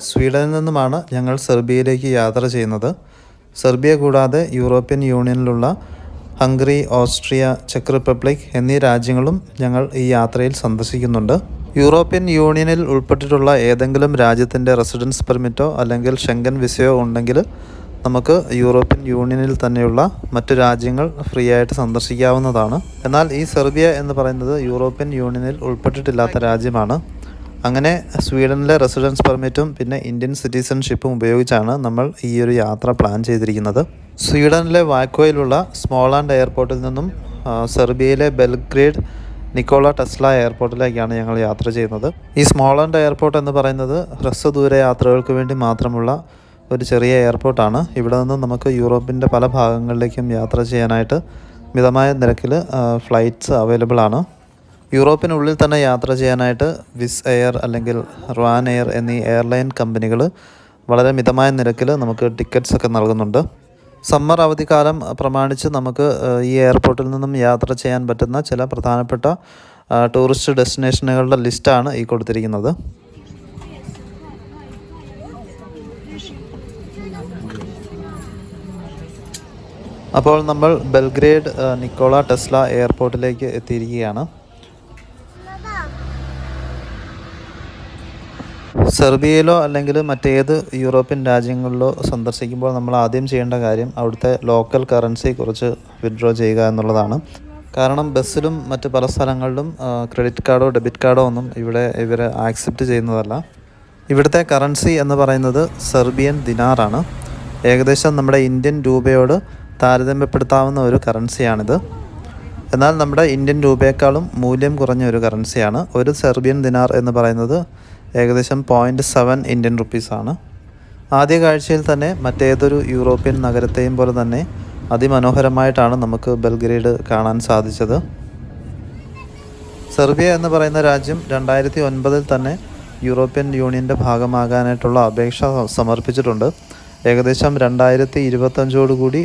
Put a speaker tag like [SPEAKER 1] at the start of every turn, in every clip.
[SPEAKER 1] സ്വീഡനിൽ നിന്നുമാണ് ഞങ്ങൾ സെർബിയയിലേക്ക് യാത്ര ചെയ്യുന്നത്. സെർബിയ കൂടാതെ യൂറോപ്യൻ യൂണിയനിലുള്ള ഹംഗറി ഓസ്ട്രിയ ചെക്ക് റിപ്പബ്ലിക് എന്നീ രാജ്യങ്ങളും ഞങ്ങൾ ഈ യാത്രയിൽ സന്ദർശിക്കുന്നുണ്ട്. യൂറോപ്യൻ യൂണിയനിൽ ഉൾപ്പെട്ടിട്ടുള്ള ഏതെങ്കിലും രാജ്യത്തിന്റെ റെസിഡൻസ് പെർമിറ്റോ അല്ലെങ്കിൽ ഷെങ്കൻ വിസയോ ഉണ്ടെങ്കിൽ നമുക്ക് യൂറോപ്യൻ യൂണിയനിൽ തന്നെയുള്ള മറ്റു രാജ്യങ്ങൾ ഫ്രീ ആയിട്ട് സന്ദർശിക്കാവുന്നതാണ്. എന്നാൽ ഈ സെർബിയ എന്ന് പറയുന്നത് യൂറോപ്യൻ യൂണിയനിൽ ഉൾപ്പെട്ടിട്ടില്ലാത്ത രാജ്യമാണ്. അങ്ങനെ സ്വീഡനിലെ റെസിഡൻസ് പെർമിറ്റും പിന്നെ ഇന്ത്യൻ സിറ്റിസൺഷിപ്പും ഉപയോഗിച്ചാണ് നമ്മൾ ഈ ഒരു യാത്ര പ്ലാൻ ചെയ്തിരിക്കുന്നത്. സ്വീഡനിലെ വാക്കോയിലുള്ള സ്മോൾ ആൻഡ് എയർപോർട്ടിൽ നിന്നും സെർബിയയിലെ ബെൽഗ്രേഡ് നിക്കോള ടെസ്ല എയർപോർട്ടിലേക്കാണ് ഞങ്ങൾ യാത്ര ചെയ്യുന്നത്. ഈ സ്മോൾ ആൻഡ് എയർപോർട്ട് എന്ന് പറയുന്നത് ഹ്രസ്വദൂര യാത്രകൾക്ക് വേണ്ടി മാത്രമുള്ള ഒരു ചെറിയ എയർപോർട്ടാണ്. ഇവിടെ നിന്ന് നമുക്ക് യൂറോപ്പിന്റെ പല ഭാഗങ്ങളിലേക്കും യാത്ര ചെയ്യാനായിട്ട് മിതമായ നിരക്കിൽ ഫ്ലൈറ്റ്സ് അവൈലബിൾ ആണ് യൂറോപ്പിനുള്ളിൽ തന്നെ യാത്ര ചെയ്യാനായിട്ട് വിസ് എയർ അല്ലെങ്കിൽ റാൻ എയർ എന്നീ എയർലൈൻ കമ്പനികൾ വളരെ മിതമായ നിരക്കിൽ നമുക്ക് ടിക്കറ്റ്സ് ഒക്കെ നൽകുന്നുണ്ട്. സമ്മർ അവധിക്കാലം പ്രമാണിച്ച് നമുക്ക് ഈ എയർപോർട്ടിൽ നിന്നും യാത്ര ചെയ്യാൻ പറ്റുന്ന ചില പ്രധാനപ്പെട്ട ടൂറിസ്റ്റ് ഡെസ്റ്റിനേഷനുകളുടെ ലിസ്റ്റാണ് ഈ കൊടുത്തിരിക്കുന്നത്. അപ്പോൾ നമ്മൾ ബെൽഗ്രേഡ് നിക്കോള ടെസ്ല എയർപോർട്ടിലേക്ക് എത്തിയിരിക്കുകയാണ്. സെർബിയയിലോ അല്ലെങ്കിൽ മറ്റേത് യൂറോപ്യൻ രാജ്യങ്ങളിലോ സന്ദർശിക്കുമ്പോൾ നമ്മൾ ആദ്യം ചെയ്യേണ്ട കാര്യം അവിടുത്തെ ലോക്കൽ കറൻസി കുറച്ച് വിഡ്രോ ചെയ്യുക എന്നുള്ളതാണ്. കാരണം ബസ്സിലും മറ്റ് പല സ്ഥലങ്ങളിലും ക്രെഡിറ്റ് കാർഡോ ഡെബിറ്റ് കാർഡോ ഒന്നും ഇവിടെ ഇവർ ആക്സെപ്റ്റ് ചെയ്യുന്നതല്ല. ഇവിടുത്തെ കറൻസി എന്ന് പറയുന്നത് സെർബിയൻ ദിനാറാണ്. ഏകദേശം നമ്മുടെ ഇന്ത്യൻ രൂപയോട് താരതമ്യപ്പെടുത്താവുന്ന ഒരു കറൻസിയാണിത് എന്നാൽ നമ്മുടെ ഇന്ത്യൻ രൂപയേക്കാളും മൂല്യം കുറഞ്ഞ ഒരു കറൻസിയാണ് ഒരു സെർബിയൻ ദിനാർ എന്ന് പറയുന്നത് ഏകദേശം പോയിന്റ് സെവൻ ഇന്ത്യൻ റുപ്പീസാണ് ആദ്യ കാഴ്ചയിൽ തന്നെ മറ്റേതൊരു യൂറോപ്യൻ നഗരത്തെയും പോലെ തന്നെ അതിമനോഹരമായിട്ടാണ് നമുക്ക് ബൽഗ്രേഡ് കാണാൻ സാധിച്ചത്. സെർബിയ എന്ന് പറയുന്ന രാജ്യം രണ്ടായിരത്തി ഒൻപതിൽ തന്നെ യൂറോപ്യൻ യൂണിയന്റെ ഭാഗമാകാനായിട്ടുള്ള അപേക്ഷ സമർപ്പിച്ചിട്ടുണ്ട്. ഏകദേശം രണ്ടായിരത്തി ഇരുപത്തഞ്ചോടുകൂടി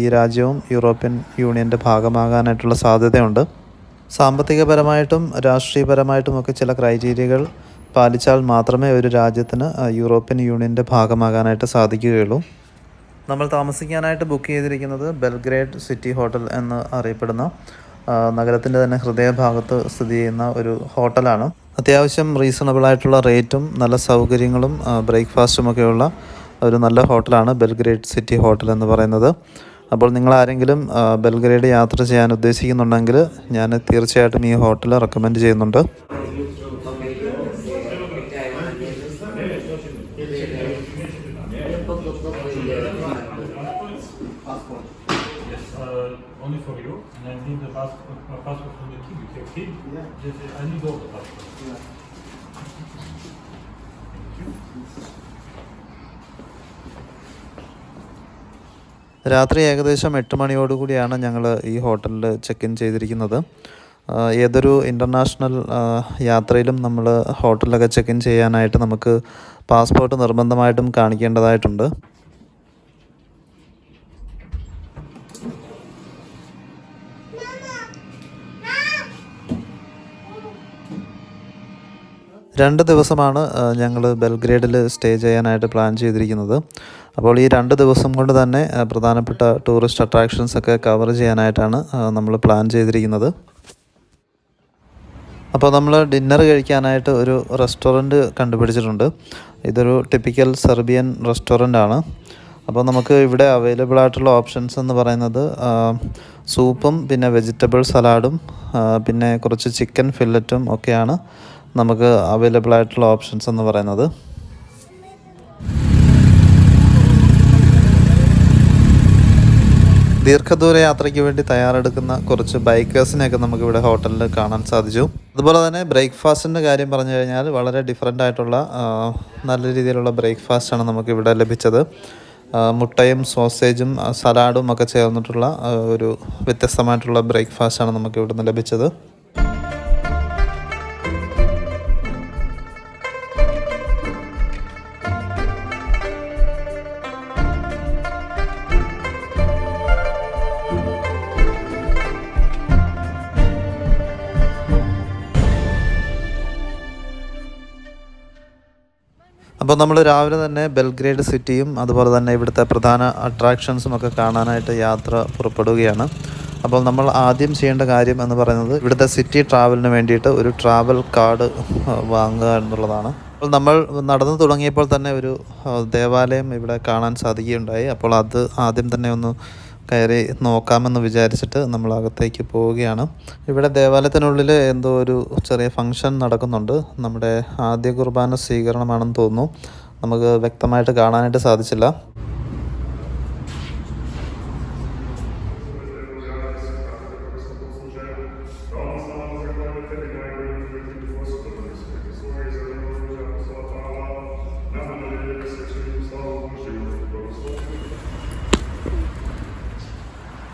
[SPEAKER 1] ഈ രാജ്യവും യൂറോപ്യൻ യൂണിയന്റെ ഭാഗമാകാനായിട്ടുള്ള സാധ്യതയുണ്ട്. സാമ്പത്തികപരമായിട്ടും രാഷ്ട്രീയപരമായിട്ടുമൊക്കെ ചില ക്രൈറ്റീരിയകൾ പാലിച്ചാൽ മാത്രമേ ഒരു രാജ്യത്തിന് യൂറോപ്യൻ യൂണിയന്റെ ഭാഗമാകാനായിട്ട് സാധിക്കുകയുള്ളൂ. നമ്മൾ താമസിക്കാനായിട്ട് ബുക്ക് ചെയ്തിരിക്കുന്നത് ബെൽഗ്രേഡ് സിറ്റി ഹോട്ടൽ എന്ന് അറിയപ്പെടുന്ന നഗരത്തിന്റെ തന്നെ ഹൃദയഭാഗത്ത് സ്ഥിതി ചെയ്യുന്ന ഒരു ഹോട്ടലാണ്. അത്യാവശ്യം റീസണബിൾ ആയിട്ടുള്ള റേറ്റും നല്ല സൗകര്യങ്ങളും ബ്രേക്ക്ഫാസ്റ്റും ഒക്കെയുള്ള ഒരു നല്ല ഹോട്ടലാണ് ബെൽഗ്രേഡ് സിറ്റി ഹോട്ടൽ എന്ന് പറയുന്നത്. അപ്പോൾ നിങ്ങൾ ആരെങ്കിലും ബെൽഗ്രേഡ് യാത്ര ചെയ്യാൻ ഉദ്ദേശിക്കുന്നുണ്ടെങ്കിൽ ഞാൻ തീർച്ചയായിട്ടും ഈ ഹോട്ടൽ റെക്കമെൻഡ് ചെയ്യുന്നുണ്ട്
[SPEAKER 2] Uh, only for you, and I need the passport, uh, passport from the kid. You kid? Yeah.
[SPEAKER 1] രാത്രി ഏകദേശം എട്ട് മണിയോടുകൂടിയാണ് ഞങ്ങൾ ഈ ഹോട്ടലിൽ ചെക്ക് ഇൻ ചെയ്തിരിക്കുന്നത് ഏതൊരു ഇന്റർനാഷണൽ യാത്രയിലും നമ്മൾ ഹോട്ടലിലൊക്കെ ചെക്ക് ഇൻ ചെയ്യാനായിട്ട് നമുക്ക് പാസ്പോർട്ട് നിർബന്ധമായിട്ടും കാണിക്കേണ്ടതായിട്ടുണ്ട് രണ്ട് ദിവസമാണ് ഞങ്ങൾ ബെൽഗ്രേഡിൽ സ്റ്റേ ചെയ്യാനായിട്ട് പ്ലാൻ ചെയ്തിരിക്കുന്നത്. അപ്പോൾ ഈ രണ്ട് ദിവസം കൊണ്ട് തന്നെ പ്രധാനപ്പെട്ട ടൂറിസ്റ്റ് അട്രാക്ഷൻസ് ഒക്കെ കവർ ചെയ്യാനായിട്ടാണ് നമ്മൾ പ്ലാൻ ചെയ്തിരിക്കുന്നത്. അപ്പോൾ നമ്മൾ ഡിന്നർ കഴിക്കാനായിട്ട് ഒരു റെസ്റ്റോറന്റ് കണ്ടുപിടിച്ചിട്ടുണ്ട്. ഇതൊരു ടിപ്പിക്കൽ സെർബിയൻ റെസ്റ്റോറന്റ് ആണ് അപ്പോൾ നമുക്ക് ഇവിടെ അവൈലബിൾ ആയിട്ടുള്ള ഓപ്ഷൻസ് എന്ന് പറയുന്നത് സൂപ്പും പിന്നെ വെജിറ്റബിൾ സലാഡും പിന്നെ കുറച്ച് ചിക്കൻ ഫില്ലറ്റും ഒക്കെയാണ്. നമുക്ക് അവൈലബിൾ ആയിട്ടുള്ള ഓപ്ഷൻസ് എന്ന് പറയുന്നത്. ദീർഘദൂര യാത്രയ്ക്ക് വേണ്ടി തയ്യാറെടുക്കുന്ന കുറച്ച് ബൈക്കേഴ്സിനെയൊക്കെ നമുക്ക് ഇവിടെ ഹോട്ടലിൽ കാണാൻ സാധിച്ചു. അതുപോലെ തന്നെ ബ്രേക്ക്ഫാസ്റ്റിന്റെ കാര്യം പറഞ്ഞു കഴിഞ്ഞാൽ വളരെ ഡിഫറെന്റ് ആയിട്ടുള്ള നല്ല രീതിയിലുള്ള ബ്രേക്ക്ഫാസ്റ്റാണ് നമുക്കിവിടെ ലഭിച്ചത്. മുട്ടയും സോസേജും സലാഡും ഒക്കെ ചേർന്നിട്ടുള്ള ഒരു വ്യത്യസ്തമായിട്ടുള്ള ബ്രേക്ക്ഫാസ്റ്റാണ് നമുക്ക് നിന്ന് ലഭിച്ചത്. അപ്പോൾ നമ്മൾ രാവിലെ തന്നെ ബെൽഗ്രേഡ് സിറ്റിയും അതുപോലെ തന്നെ ഇവിടുത്തെ പ്രധാന അട്രാക്ഷൻസും ഒക്കെ കാണാനായിട്ട് യാത്ര പുറപ്പെടുകയാണ്. അപ്പോൾ നമ്മൾ ആദ്യം ചെയ്യേണ്ട കാര്യം എന്ന് പറയുന്നത് ഇവിടുത്തെ സിറ്റി ട്രാവലിന് വേണ്ടിയിട്ട് ഒരു ട്രാവൽ കാർഡ് വാങ്ങുക എന്നുള്ളതാണ്. അപ്പോൾ നമ്മൾ നടന്നു തുടങ്ങിയപ്പോൾ തന്നെ ഒരു ദേവാലയം ഇവിടെ കാണാൻ സാധിക്കുകയുണ്ടായി. അപ്പോൾ അത് ആദ്യം തന്നെ ഒന്ന് കയറി നോക്കാമെന്ന് വിചാരിച്ചിട്ട് നമ്മൾ അകത്തേക്ക് പോവുകയാണ്. ഇവിടെ ദേവാലയത്തിനുള്ളിൽ എന്തോ ഒരു ചെറിയ ഫംഗ്ഷൻ നടക്കുന്നുണ്ട്. നമ്മുടെ ആദ്യ കുർബാന സ്വീകരണമാണെന്ന് തോന്നുന്നു. നമുക്ക് വ്യക്തമായിട്ട് കാണാനായിട്ട് സാധിച്ചില്ല.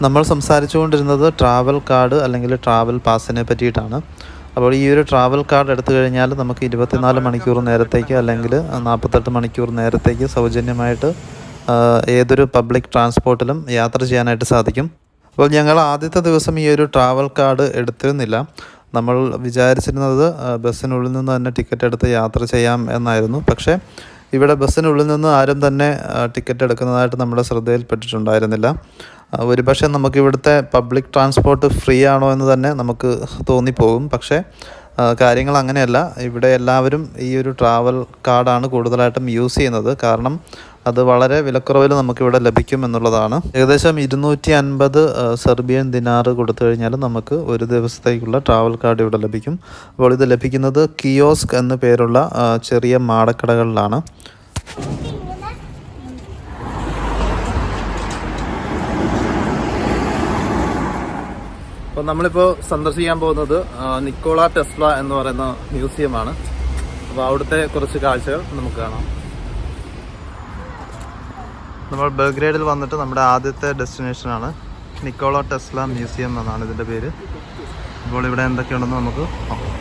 [SPEAKER 1] നമ്മൾ സംസാരിച്ചുകൊണ്ടിരുന്നത് ട്രാവൽ കാർഡ് അല്ലെങ്കിൽ ട്രാവൽ പാസിനെ പറ്റിയിട്ടാണ്. അപ്പോൾ ഈ ഒരു ട്രാവൽ കാർഡ് എടുത്തു കഴിഞ്ഞാൽ നമുക്ക് ഇരുപത്തിനാല് മണിക്കൂർ നേരത്തേക്ക് അല്ലെങ്കിൽ നാൽപ്പത്തെട്ട് മണിക്കൂർ നേരത്തേക്ക് സൗജന്യമായിട്ട് ഏതൊരു പബ്ലിക് ട്രാൻസ്പോർട്ടിലും യാത്ര ചെയ്യാനായിട്ട് സാധിക്കും. അപ്പോൾ ഞങ്ങൾ ആദ്യത്തെ ദിവസം ഈ ഒരു ട്രാവൽ കാർഡ് എടുത്തിരുന്നില്ല. നമ്മൾ വിചാരിച്ചിരുന്നത് ബസ്സിനുള്ളിൽ നിന്ന് തന്നെ ടിക്കറ്റ് എടുത്ത് യാത്ര ചെയ്യാം എന്നായിരുന്നു. പക്ഷേ ഇവിടെ ബസ്സിനുള്ളിൽ നിന്ന് ആരും തന്നെ ടിക്കറ്റ് എടുക്കുന്നതായിട്ട് നമ്മുടെ ശ്രദ്ധയിൽപ്പെട്ടിട്ടുണ്ടായിരുന്നില്ല. ആ, ഒരുപക്ഷെ നമുക്ക് പബ്ലിക് ട്രാൻസ്പോർട്ട് ഫ്രീ ആണോ എന്ന് തന്നെ നമുക്ക് തോന്നിപ്പോകും. പക്ഷേ കാര്യങ്ങൾ അങ്ങനെയല്ല. ഇവിടെ എല്ലാവരും ഈ ഒരു ട്രാവൽ കാർഡാണ് കൂടുതലായിട്ടും യൂസ് ചെയ്യുന്നത്. കാരണം അത് വളരെ വിലക്കുറവിൽ നമുക്കിവിടെ ലഭിക്കും എന്നുള്ളതാണ്. ഏകദേശം ഇരുന്നൂറ്റി അൻപത് സെർബിയൻ ദിനാറ് കൊടുത്തു കഴിഞ്ഞാൽ നമുക്ക് ഒരു ദിവസത്തേക്കുള്ള ട്രാവൽ കാർഡ് ഇവിടെ ലഭിക്കും. അപ്പോൾ ഇത് ലഭിക്കുന്നത് കിയോസ്ക് എന്ന പേരുള്ള ചെറിയ മാടക്കടകളിലാണ്. അപ്പോൾ നമ്മളിപ്പോൾ സന്ദർശിക്കാൻ പോകുന്നത് നിക്കോള ടെസ്ല എന്ന് പറയുന്ന മ്യൂസിയമാണ്. അപ്പോൾ അവിടുത്തെ കുറച്ച് കാഴ്ചകൾ നമുക്ക് കാണാം. നമ്മൾ ബെൽഗ്രേഡിൽ വന്നിട്ട് നമ്മുടെ ആദ്യത്തെ ഡെസ്റ്റിനേഷനാണ് നിക്കോള ടെസ്ല മ്യൂസിയം എന്നാണ് ഇതിന്റെ പേര്. അപ്പോൾ ഇവിടെ എന്തൊക്കെയുണ്ടെന്ന് നമുക്ക് നോക്കാം.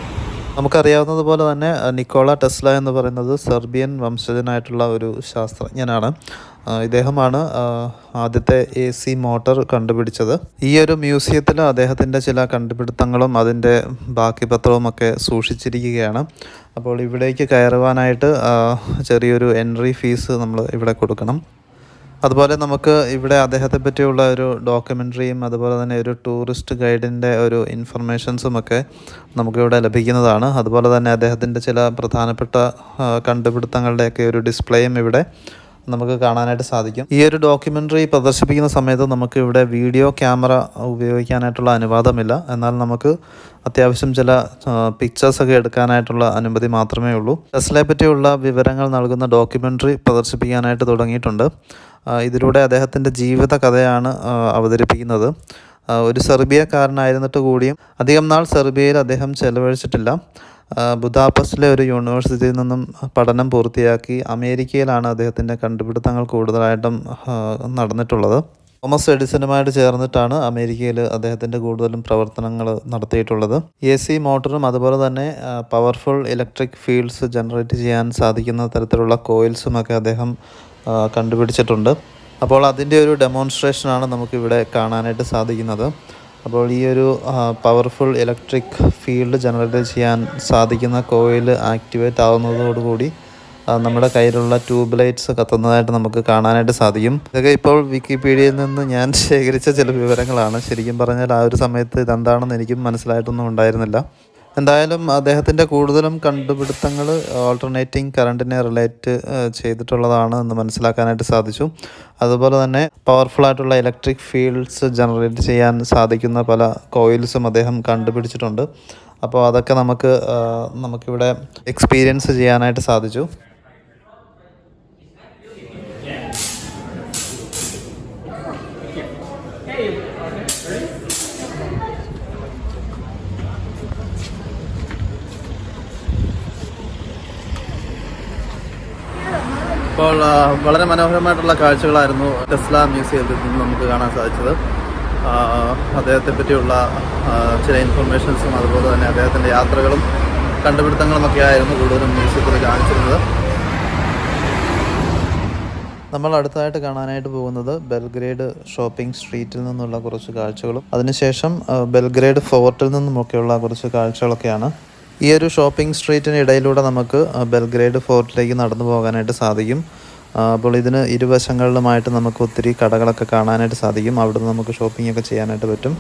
[SPEAKER 1] നമുക്കറിയാവുന്നതുപോലെ തന്നെ നിക്കോള ടെസ്ല എന്ന് പറയുന്നത് സെർബിയൻ വംശജനായിട്ടുള്ള ഒരു ശാസ്ത്രജ്ഞനാണ്. ഇദ്ദേഹമാണ് ആദ്യത്തെ എ സി മോട്ടോർ കണ്ടുപിടിച്ചത്. ഈ ഒരു മ്യൂസിയത്തിൽ അദ്ദേഹത്തിന്റെ ചില കണ്ടുപിടുത്തങ്ങളും അതിന്റെ ബാക്കി പത്രവും ഒക്കെ സൂക്ഷിച്ചിരിക്കുകയാണ്. അപ്പോൾ ഇവിടേക്ക് കയറുവാനായിട്ട് ചെറിയൊരു എൻട്രി ഫീസ് നമ്മൾ ഇവിടെ കൊടുക്കണം. അതുപോലെ നമുക്ക് ഇവിടെ അദ്ദേഹത്തെ പറ്റിയുള്ള ഒരു ഡോക്യുമെന്ററിയും അതുപോലെ തന്നെ ഒരു ടൂറിസ്റ്റ് ഗൈഡിന്റെ ഒരു ഇൻഫർമേഷൻസും ഒക്കെ നമുക്കിവിടെ ലഭിക്കുന്നതാണ്. അതുപോലെ തന്നെ അദ്ദേഹത്തിന്റെ ചില പ്രധാനപ്പെട്ട കണ്ടുപിടുത്തങ്ങളുടെയൊക്കെ ഒരു ഡിസ്പ്ലേയും ഇവിടെ നമുക്ക് കാണാനായിട്ട് സാധിക്കും. ഈ ഒരു ഡോക്യുമെന്ററി പ്രദർശിപ്പിക്കുന്ന സമയത്ത് നമുക്ക് ഇവിടെ വീഡിയോ ക്യാമറ ഉപയോഗിക്കാനായിട്ടുള്ള അനുവാദമില്ല. എന്നാൽ നമുക്ക് അത്യാവശ്യം ചില പിക്ചേഴ്സൊക്കെ എടുക്കാനായിട്ടുള്ള അനുമതി മാത്രമേ ഉള്ളൂ. ടെസ്ലയെ പറ്റിയുള്ള വിവരങ്ങൾ നൽകുന്ന ഡോക്യുമെന്ററി പ്രദർശിപ്പിക്കാനായിട്ട് തുടങ്ങിയിട്ടുണ്ട്. ഇതിലൂടെ അദ്ദേഹത്തിന്റെ ജീവിത കഥയാണ് അവതരിപ്പിക്കുന്നത്. ഒരു സെർബിയക്കാരനായിരുന്നിട്ട് കൂടിയും അധികം നാൾ സെർബിയയിൽ അദ്ദേഹം ചെലവഴിച്ചിട്ടില്ല. ബുദാപസ്റ്റിലെ ഒരു യൂണിവേഴ്സിറ്റിയിൽ നിന്നും പഠനം പൂർത്തിയാക്കി അമേരിക്കയിലാണ് അദ്ദേഹത്തിന്റെ കണ്ടുപിടുത്തങ്ങൾ കൂടുതലായിട്ടും നടന്നിട്ടുള്ളത്. തോമസ് എഡിസണുമായിട്ട് ചേർന്നിട്ടാണ് അമേരിക്കയിൽ അദ്ദേഹത്തിന്റെ കൂടുതലും പ്രവർത്തനങ്ങൾ നടത്തിയിട്ടുള്ളത്. എ സി മോട്ടറും അതുപോലെ തന്നെ പവർഫുൾ ഇലക്ട്രിക് ഫീൽഡ്സ് ജനറേറ്റ് ചെയ്യാൻ സാധിക്കുന്ന തരത്തിലുള്ള കോയിൽസുമൊക്കെ അദ്ദേഹം കണ്ടുപിടിച്ചിട്ടുണ്ട്. അപ്പോൾ അതിന്റെ ഒരു ഡെമോൺസ്ട്രേഷനാണ് നമുക്കിവിടെ കാണാനായിട്ട് സാധിക്കുന്നത്. അപ്പോൾ ഈ ഒരു പവർഫുൾ ഇലക്ട്രിക് ഫീൽഡ് ജനറേറ്റ് ചെയ്യാൻ സാധിക്കുന്ന കോയിൽ ആക്ടിവേറ്റ് ആവുന്നതോടുകൂടി നമ്മുടെ കയ്യിലുള്ള ട്യൂബ് ലൈറ്റ്സ് കത്തുന്നതായിട്ട് നമുക്ക് കാണാനായിട്ട് സാധിക്കും. ഇതൊക്കെ ഇപ്പോൾ വിക്കിപീഡിയയിൽ നിന്ന് ഞാൻ ശേഖരിച്ച ചില വിവരങ്ങളാണ്. ശരിക്കും പറഞ്ഞാൽ ആ ഒരു സമയത്ത് ഇതെന്താണെന്ന് എനിക്കും മനസ്സിലായിട്ടൊന്നും ഉണ്ടായിരുന്നില്ല. എന്തായാലും അദ്ദേഹത്തിന്റെ കൂടുതലും കണ്ടുപിടുത്തങ്ങൾ ഓൾട്ടർനേറ്റിംഗ് കറണ്ടിനെ റിലേറ്റ് ചെയ്തിട്ടുള്ളതാണ് എന്ന് മനസ്സിലാക്കാനായിട്ട് സാധിച്ചു. അതുപോലെ തന്നെ പവർഫുൾ ആയിട്ടുള്ള ഇലക്ട്രിക് ഫീൽഡ്സ് ജനറേറ്റ് ചെയ്യാൻ സാധിക്കുന്ന പല കോയിൽസും അദ്ദേഹം കണ്ടുപിടിച്ചിട്ടുണ്ട്. അപ്പോൾ അതൊക്കെ നമുക്ക് നമുക്കിവിടെ എക്സ്പീരിയൻസ് ചെയ്യാനായിട്ട് സാധിച്ചു. അപ്പോൾ വളരെ മനോഹരമായിട്ടുള്ള കാഴ്ചകളായിരുന്നു ടെസ്ല മ്യൂസിയത്തിൽ നിന്ന് നമുക്ക് കാണാൻ സാധിച്ചത്. അദ്ദേഹത്തെ പറ്റിയുള്ള ചില ഇൻഫർമേഷൻസും അതുപോലെ തന്നെ അദ്ദേഹത്തിന്റെ യാത്രകളും കണ്ടുപിടുത്തങ്ങളും ഒക്കെ ആയിരുന്നു കൂടുതലും മ്യൂസിയത്തിൽ കാണിച്ചിരുന്നത്. നമ്മൾ അടുത്തതായിട്ട് കാണാനായിട്ട് പോകുന്നത് ബെൽഗ്രേഡ് ഷോപ്പിംഗ് സ്ട്രീറ്റിൽ നിന്നുള്ള കുറച്ച് കാഴ്ചകളും അതിനുശേഷം ബെൽഗ്രേഡ് ഫോർട്ടിൽ നിന്നുമൊക്കെയുള്ള കുറച്ച് കാഴ്ചകളൊക്കെയാണ്. ഈ ഒരു ഷോപ്പിംഗ് സ്ട്രീറ്റിന് ഇടയിലൂടെ നമുക്ക് ബെൽഗ്രേഡ് ഫോർട്ടിലേക്ക് നടന്നു പോകാനായിട്ട് സാധിക്കും. അപ്പോൾ ഇതിന് ഇരുവശങ്ങളിലുമായിട്ട് നമുക്ക് ഒത്തിരി കടകളൊക്കെ കാണാനായിട്ട് സാധിക്കും. അവിടുന്ന് നമുക്ക് ഷോപ്പിംഗ് ഒക്കെ ചെയ്യാനായിട്ട് പറ്റും.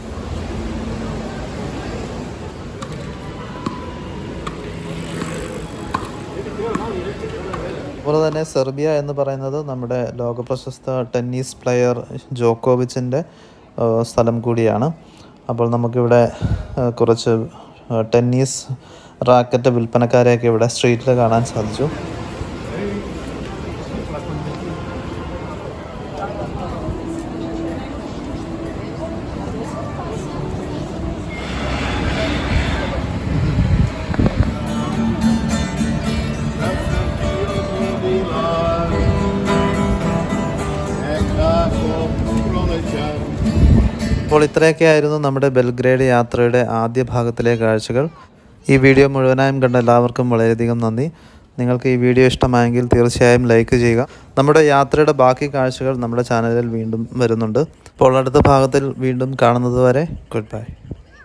[SPEAKER 1] അതുപോലെ തന്നെ സെർബിയ എന്ന് പറയുന്നത് നമ്മുടെ ലോകപ്രശസ്ത ടെന്നീസ് പ്ലെയർ ജോക്കോവിച്ചിന്റെ സ്ഥലം കൂടിയാണ്. അപ്പോൾ നമുക്കിവിടെ കുറച്ച് ടെന്നീസ് റാക്കറ്റ് വിൽപ്പനക്കാരെയൊക്കെ ഇവിടെ സ്ട്രീറ്റിൽ കാണാൻ സാധിച്ചു. അപ്പോൾ ഇത്രയൊക്കെ ആയിരുന്നു നമ്മുടെ ബെൽഗ്രേഡ് യാത്രയുടെ ആദ്യ ഭാഗത്തിലെ കാഴ്ചകൾ. ഈ വീഡിയോ മുഴുവനായും കണ്ട എല്ലാവർക്കും വളരെയധികം നന്ദി. നിങ്ങൾക്ക് ഈ വീഡിയോ ഇഷ്ടമായെങ്കിൽ തീർച്ചയായും ലൈക്ക് ചെയ്യുക. നമ്മുടെ യാത്രയുടെ ബാക്കി കാഴ്ചകൾ നമ്മുടെ ചാനലിൽ വീണ്ടും വരുന്നുണ്ട്. അപ്പോൾ അടുത്ത ഭാഗത്തിൽ വീണ്ടും കാണുന്നത് വരെ ഗുഡ് ബൈ.